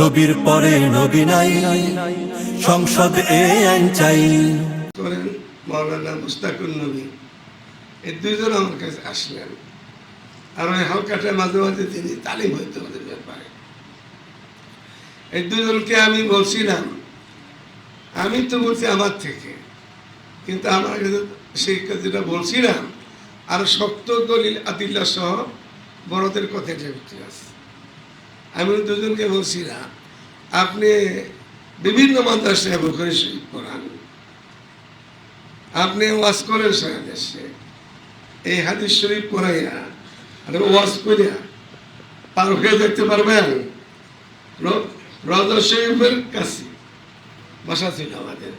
নবীর পরে নবী নাই। সংসদ এ আইন চাই। করেন মৌলানা মুস্তাকুর নবী। এই দুইজন আমার কাছে আসলেন। আর ওই মাঝে মাঝে তিনি তালিম হইতে ওদের ব্যাপারে এই দুজনকে আমি বলছিলাম, আমি তো বলছি আমার থেকে। কিন্তু আমার কাছে সেই যেটা বলছিলাম, আর শক্ত দলিল আদিল্লা সহ বড়দের কথা ঢুকতে আছে। আমি দুজনকে বলছিলাম আপনি বিভিন্ন মাদ্রাসায় বুখারি শরীফ পড়ান আপনি ওয়াজ করেন সারা দেশে এই হাদিস শরীফ পড়াইয়া আর ওয়াজ করিয়া পার হয়ে দেখতে পারবেন? রজা শরীফের কাছে। বাসা ছিল আমাদের।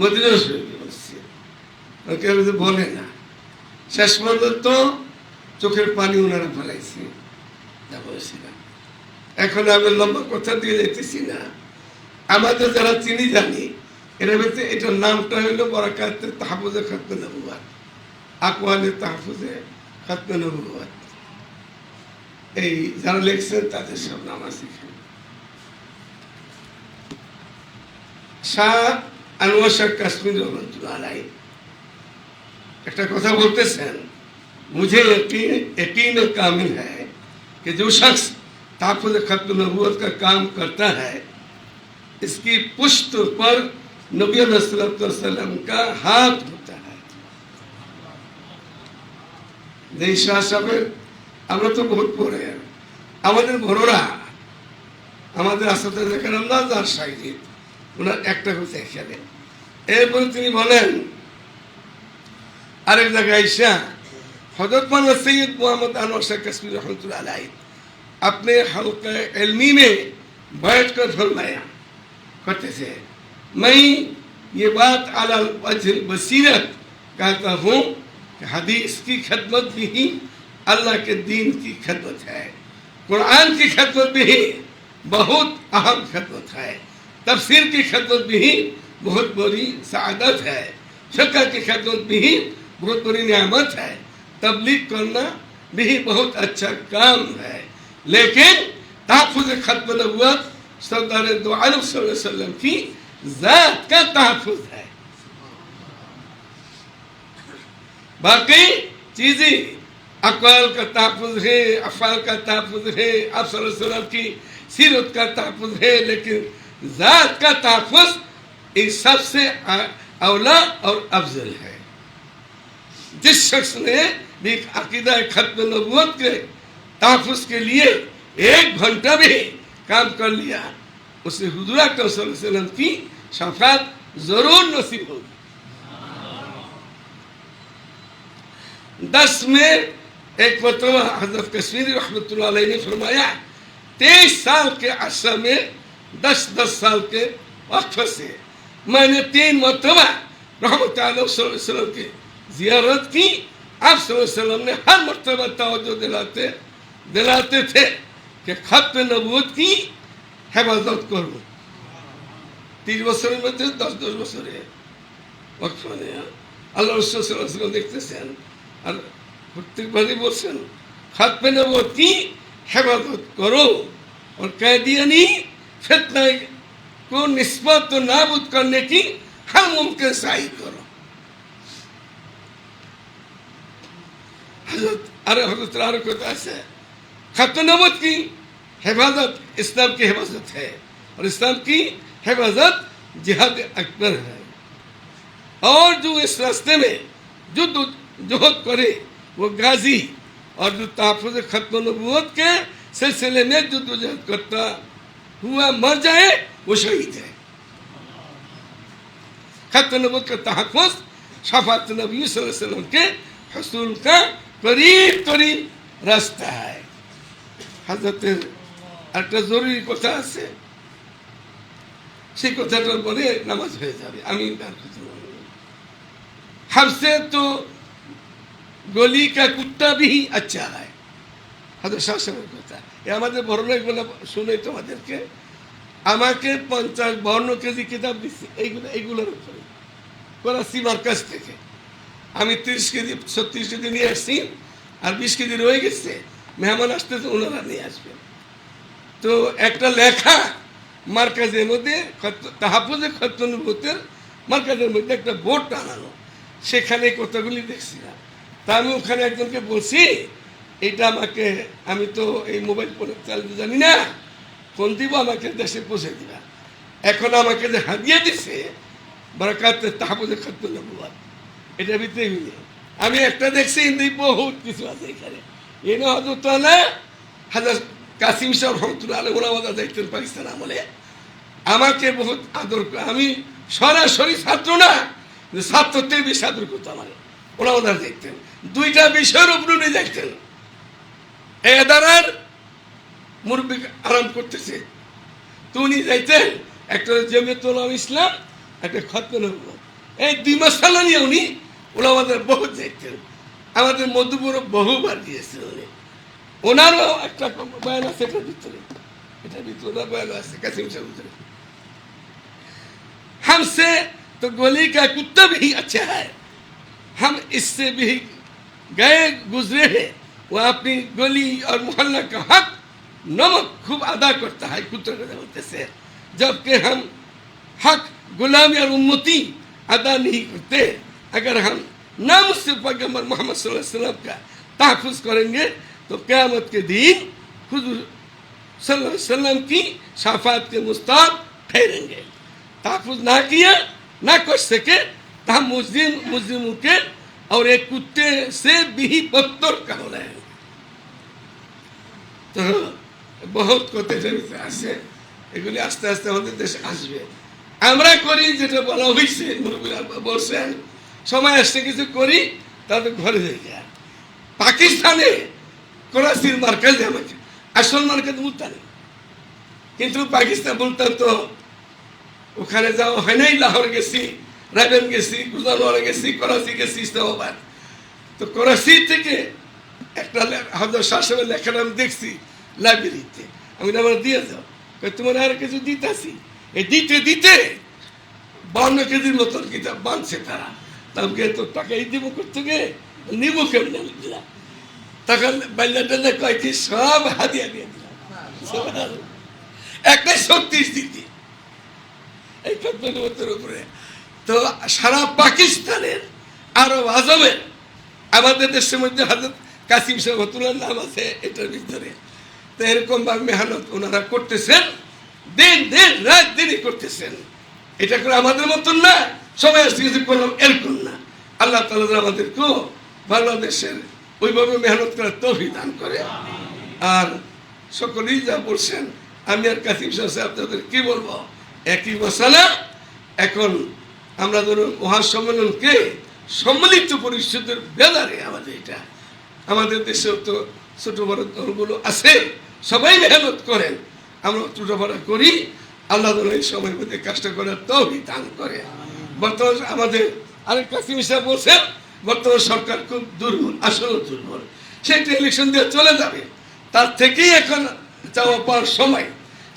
মদিনা শরীফ বলছি আর কেউ বলে না। শেষ পর্যন্ত চোখের পানি ওনারা ফেলাইছে। যা বলেছিলাম। এখন আমি লম্বা কথা দিয়ে যেতেছি না আমাদের যারা চিনি জানি এর ভিতরে এটার নামটা হইলো বরাকাতে তাহফুজে খাতমে নবুয়াত আকওয়ালে তাহফুজে খাতমে নবুয়াত এই যারা লিখছেন তাদের সব নাম আছে এখানে। শাহ আনোয়ার শাহ কাশ্মীর রহমতুল্লাহ আলাই একটা কথা বলতেছেন मुझे यकीन यकीन कामिल है कि जो शख्स ताफुज खत्म नबूत का काम करता है इसकी पुश्त पर नबी वसल्लम का हाथ होता है যেই শাহ সাহেবের আমরা তো বহুত পড়ে আমাদের বড়রা আমাদের আসাতে দেখেন আমরা যার সাইজিদ ওনার একটা কথা এখানে এরপরে তিনি বলেন আরেক জায়গায় আইসা हजरत मान सैयद मोहम्मद अनवर शाह कश्मीर रहमतुल्लाह अलैह अपने हल्का इल्मी में बैठ कर फरमाया करते थे। मैं ये बात अला बसीरत कहता हूँ कि हदीस की खदमत भी ही अल्लाह के दीन की खदमत है। कुरान की खदमत भी ही बहुत अहम खदमत है। तफसीर की खदमत भी ही बहुत बड़ी सआदत है। फ़िक्र की खदमत भी ही बहुत बड़ी नियामत है। तबलीग करना भी बहुत अच्छा काम है। लेकिन तहफुज खत्म नबूत वसल्लम की जात का तहफुज है। बाकी चीज़ें, अकवाल का तहफुज है, अफाल का तहफुज है, आप वसल्लम की सीरत का तहफुज है, लेकिन जात का तहफुज इस सबसे अवला और अफजल है। जिस शख्स ने भी अकीदा खत्म नबूत के तहफ़ के लिए एक घंटा भी काम कर लिया। उसे हुजूर सल्लल्लाहु की, शफात ज़रूर नसीब होगी। दस में एक मतबा हज़रत कश्मीरी अलैह ने फरमाया, तेईस साल के अरसा में, दस दस साल के वक्त से मैंने तीन मतबा रहमत की जियारत की। आप ने हर मरतबा तवज्जो दिलाते दिलाते थे कि खत नबूत की হেফাজত করব তিরিশ বছরের মধ্যে দশ দশ বছরে ওয়াকফ মানে আল্লাহ রসুল দেখতেছেন আর প্রত্যেকবারই বলছেন খাতমে নবুত কি হেফাজত করো और कैदियानी फितना को निस्बत तो नाबूद करने की हर मुमकिन सही करो हजरत अरे हजरत आर को ऐसे खत्म नबूत की हिफाजत, इस्लाम की हिफाजत है। और इस्लाम की हिफाजत जिहाद अकबर है। और जो इस रास्ते में जो जोहद करे, वो गाजी और जो तहफ़ खत्म नबूत के सिलसिले में जो करता हुआ मर जाए, वो शहीद है। खत्म नबूत का तहफ़ शफात नबी वसल्लम के हसूल का करीब करीब रास्ता है। হাজরতের একটা জরুরি কথা আছে। সেই কথাটার পরে নামাজ হয়ে যাবে। আমি তার হাফসে তো গলি কা কুত্তা বিহি আচ্ছা হয় হাজার শাসনের কথা। এ আমাদের বড় এগুলো শুনে তোমাদেরকে আমাকে পঞ্চাশ বর্ণ কেজি কিতাব দিচ্ছে এইগুলো এইগুলোর উপরে। করাচি মার্কাজ থেকে। আমি তিরিশ কেজি, ছত্রিশ কেজি নিয়ে আসছি আর বিশ কেজি রয়ে গেছে। মেহমান আসতে তো ওনারা নিয়ে আসবেন তো একটা লেখা মার্কাজের মধ্যে তাহাফুজে খতনুভূতের মার্কাজের মধ্যে একটা বোর্ড টানানো। সেখানে কথাগুলি দেখছিলাম। তা আমি ওখানে একজনকে বলছি, এটা আমাকে, আমি তো এই মোবাইল ফোনে চালাতে জানি না, ফোন দিব, আমাকে দেশে পৌঁছে দিবা। এখন আমাকে যে হাদিয়া দিছে, বারাকাত তাহাফুজে খতনুভূত এটা ভিতরে আমি একটা দেখছি হিন্দি বহুত কিছু আছে এখানে। এনে হজরত না হাজার কাসিম সাহ রহমতুল্লাহ আলহ ওলামাদা দায়িত্বেন পাকিস্তান আমলে আমাকে বহুত আদর আমি সরাসরি ছাত্র না ছাত্রতে বেশি আদর করতো আমার ওলামাদা দেখতেন দুইটা বিষয়ের উপর উনি দেখতেন এই আদারার মুরব্বী আরাম করতেছে। তো উনি যাইতেন একটা জমিয়তুল ইসলাম, একটা খতন এই দুই মাস সালা নিয়ে উনি ওরা আমাদের বহু যাইতেন আমাদের মধুপুরও বহুবার দিয়েছেন উনি ওনারও একটা বয়ান আছে এটার ভিতরে এটার ভিতরে ওনার বয়ান আছে কাসিম সাহেব ভিতরে हमसे तो गोली का कुत्ता भी अच्छा है हम इससे भी गए गुजरे हैं वो अपनी गोली और मोहल्ला का हक नमक खूब अदा करता है कुत्ते के होते से जबकि हम हक गुलामी और उन्नति अदा नहीं करते अगर हम नाम से पैगम्बर मोहम्मद सल्लल्लाहु अलैहि वसल्लम का तहफ़ुज़ करेंगे तो क़यामत के दिन खुद सल्लल्लाहु अलैहि वसल्लम की शाफात के मुस्ताब ठहरेंगे तहफ़ुज़ ना किया ना कर सके तो हम मुस्लिम मुस्लिमों के और एक कुत्ते से भी बदतर का हो रहे हैं তো বহুত কথা জড়িত আছে এগুলি আস্তে আস্তে আমাদের দেশে আসবে আমরা করি যেটা বলা হয়েছে মুরব্বীরা বলছেন সময় আসছে কিছু করি তাদের ঘরে হয়ে যায় পাকিস্তানে করাচির মার্কেজ আমাকে আসল মার্কেজ মুলতানি। কিন্তু পাকিস্তান বলতাম তো ওখানে যাওয়া হয় নাই, লাহোর গেছি, রাবেন গেছি গুজরাওয়ালা গেছি করাচি গেছি, ইসলামাবাদ। তো করাচি থেকে একটা হাজার শাসনের লেখাটা আমি দেখছি লাইব্রেরিতে। আমি আমার দিয়ে যাও। তোমার আর কিছু দিতেছি এই দিতে দিতে বান্ন কেজির মতন কিতাব বানছে তারা। তাকে তো দিব করতে নিব কেমন দিলাম। তখন বাল্যাটা কয় সব হাদিয়া দিয়ে দিলাম। একটা ছত্রিশ এই উপরে। তো সারা পাকিস্তানের আরও আজমের, আমাদের দেশের মধ্যে হাজরত কাসিম সাহেবতুল্লার নাম আছে এটার ভিতরে। তো এরকম ভাবে মেহনত ওনারা করতেছেন, দিন দিন, রাত দিনই করতেছেন। এটা করে আমাদের মতন না, সবাই কিছু করলাম এরকম আল্লাহ তালা আমাদেরকেও বাংলাদেশের ওইভাবে মেহনত করার তৌফিক দান করে। আর সকলেই যা বলছেন, আমি আর কাসিম সাহেব আপনাদের কি বলব? একই মশালা। এখন আমরা ধরুন মহাসম্মেলনকে সম্মিলিত পরিষদের বেলারে আমাদের এটা। আমাদের দেশেও তো ছোট বড় দলগুলো আছে, সবাই মেহনত করেন। আমরা ছোট বড় করি। আল্লাহ এই সময়ের মধ্যে কাজটা করার তৌফিক দান করে। বর্তমান আমাদের আরেক কাসিম সাহেব বলছেন বর্তমান সরকার খুব দুর্বল, আসলে দুর্বল। সেটা ইলেকশন দিয়ে চলে যাবে। তার থেকেই এখন চাওয়া পাওয়ার সময়।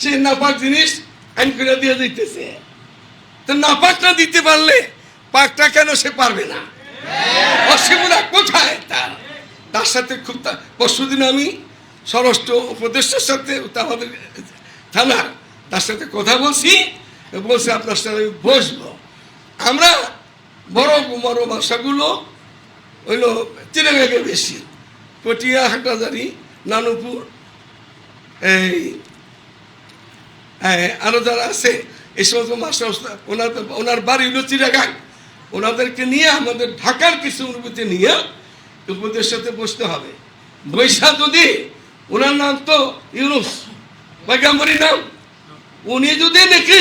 সে নাপাক জিনিস আইন করে দিয়ে দিতেছে। তো নাপাকটা দিতে পারলে পাকটা কেন সে পারবে না? অসীমনা কোথায় তার? তার সাথে খুব পরশুদিন আমি স্বরাষ্ট্র উপদেষ্টার সাথে আমাদের থানার তার সাথে কথা বলছি। বলছে, আপনার সাথে বসবো। আমরা বড় বড় ভাষাগুলো হইল চিরাগাগে বেশি। পটিয়া হাটাজারি নানুপুর এই হ্যাঁ, আরও যারা আছে এই সমস্ত মাস্টার ওনার ওনার বাড়ি হলো চিরাগাং ওনাদেরকে নিয়ে আমাদের ঢাকার কিছু অনুভূতি নিয়ে উপদেশ সাথে বসতে হবে। বৈশা যদি ওনার নাম তো ইউনুস। পয়গাম্বরী নাম। উনি যদি নাকি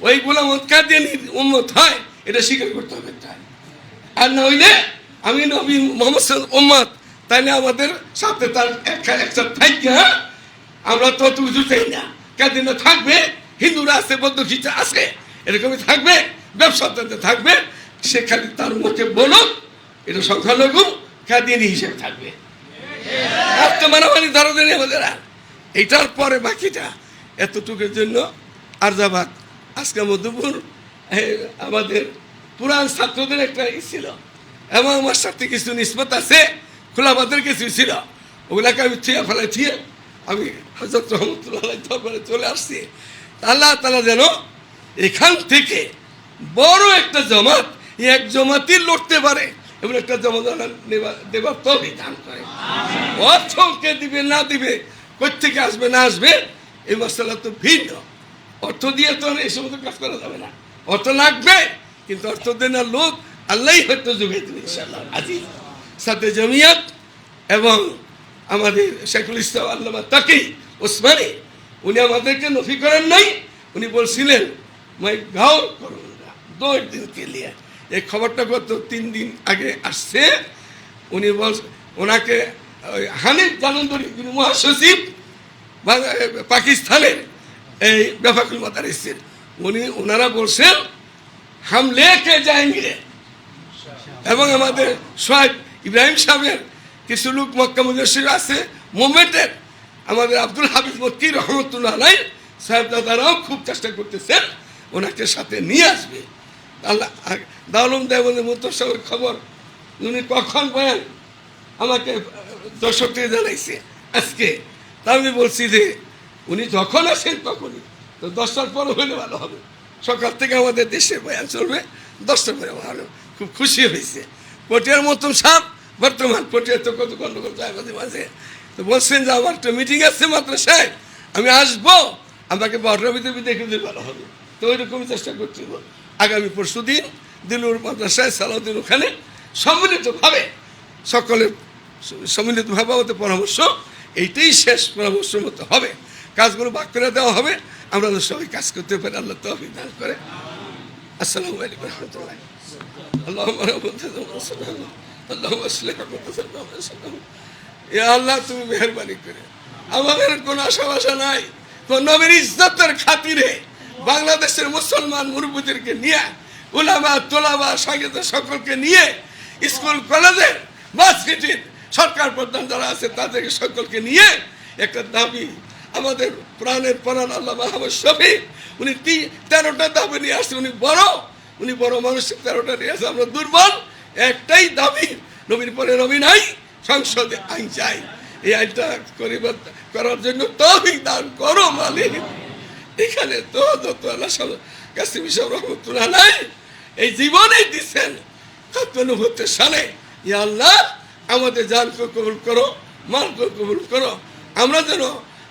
ওই গোলাম কাদিয়ানি উন্মত হয় এটা স্বীকার করতে হবে তাই। আর না হইলে আমি নবী মোহাম্মদ উম্মত তাইলে আমাদের সাথে তার একটা একটা থাকি হ্যাঁ? আমরা তো কিছু চাই না। কেদিন থাকবে হিন্দুরা আছে বৌদ্ধ আছে এরকমই থাকবে ব্যবসাতে থাকবে সে খালি তার মুখে বলো এটা সংখ্যালঘু কাদিনী হিসেবে থাকবে। আর তো মারামারি ধরো দেনি আমাদের আর। এইটার পরে বাকিটা এতটুকুর জন্য আরজাবাদ। আজকে মধুপুর এ, আমাদের পুরান ছাত্রদের একটা ই ছিল। এবং আমার সাথে কিছু নিষ্পত আছে খোলাবাদের কিছু ছিল। ওগুলাকে আমি থিয়া ফেলে থিয়ে আমি হজরত রহমতুল্লাহ দরবারে চলে আসছি। আল্লাহ তালা যেন এখান থেকে বড় একটা জমাত এক জমাতই লড়তে পারে এবং একটা জমাত দেবার তবে দান করে। অর্থকে দিবে না দিবে কোথেকে আসবে না আসবে এই মশলা তো ভিন্ন। অর্থ দিয়ে তো এই সমস্ত কাজ করা যাবে না। অর্থ লাগবে, কিন্তু অর্থ দেনার লোক আল্লাহ হয়তো যোগাই দেবে সাথে জমিয়াত এবং আমাদের শেখুল ইসলাম আল্লামা তাকে ওসমানে, উনি আমাদেরকে নফি করেন নাই, উনি বলছিলেন, মাই গাও করুনগা দশ দিন কে লিয়ে এই খবরটা গত তিন দিন আগে আসছে। উনি বল, ওনাকে হানিফ জানন্দরী মহাসচিব পাকিস্তানের এই বেফাকুল মাদারিসের উনি ওনারা বলছেন, হাম লেকে যাएंगे এবং আমাদের সোহেব ইব্রাহিম সাহেবের কিছু লোক মক্কা মুজসির আছে মুভমেন্টের আমাদের আব্দুল হাবিব মক্কি রহমতুল্লাহ আলাই সাহেব দাদারাও খুব চেষ্টা করতেছেন ওনাকে সাথে নিয়ে আসবে। আল্লাহ দাউলম দেবনের মুতর সাহেবের খবর, উনি কখন বলেন আমাকে দর্শককে জানাইছে আজকে। তা আমি বলছি যে, উনি যখন আসেন তখনই। তো দশটার পর হলে ভালো হবে। সকাল থেকে আমাদের দেশে বয়ান চলবে, দশটার পরে ভালো খুব খুশি হয়েছে। পটিয়ার মতন সাপ, বর্তমান পটিয়ার তো কত গন্ডগোল যায় মাঝে মাঝে তো বলছেন যে, আমার একটা মিটিং আছে মাত্র সাহেব আমি আসব। আমাকে ভিতরে দেখে দিলে ভালো হবে। তো ওই রকমই চেষ্টা করতে। আগামী পরশু দিন দিলুর মাদ্রাসায় সালাউদ্দিন ওখানে সম্মিলিতভাবে সকলে সম্মিলিতভাবে আমাদের পরামর্শ, এইটাই শেষ পরামর্শ মতো হবে। কাজগুলো ভাগ করে দেওয়া হবে। আমরা তো সবাই কাজ করতে পারি, আল্লাহ তো দান করে। আসসালামু আলাইকুম রহমতুল্লাহ। আল্লাহ আল্লাহ আল্লাহ, তুমি মেহরবানি করে। আমাদের কোনো আশা বাসা নাই। কোন নবীর ইজ্জতের খাতিরে বাংলাদেশের মুসলমান মুরব্বীদেরকে নিয়ে, উলামা, তোলামা সংগীত সকলকে নিয়ে স্কুল কলেজের মার্কেটের সরকার প্রধান যারা আছে তাদেরকে সকলকে নিয়ে একটা দাবি আমাদের প্রাণের প্রাণ আল্লাহ মাহমদ শফি। উনি তেরোটা দাবি নিয়ে আসছে উনি বড় উনি বড় মানুষের তেরোটা নিয়ে আসছে আমরা দুর্বল। একটাই দাবি, নবীর পরে নবী নাই, সংসদে আইন চাই। এই আইনটা করার জন্য তৌফিক দান করো মালিক। এখানে তো যত আল্লাহ কাসিম সাহেব রহমতুল্লাহ নাই এই জীবনেই দিচ্ছেন হতে সালে, ইয়া আল্লাহ, আমাদের জানকে কবুল করো, মালকে কবুল করো। আমরা যেন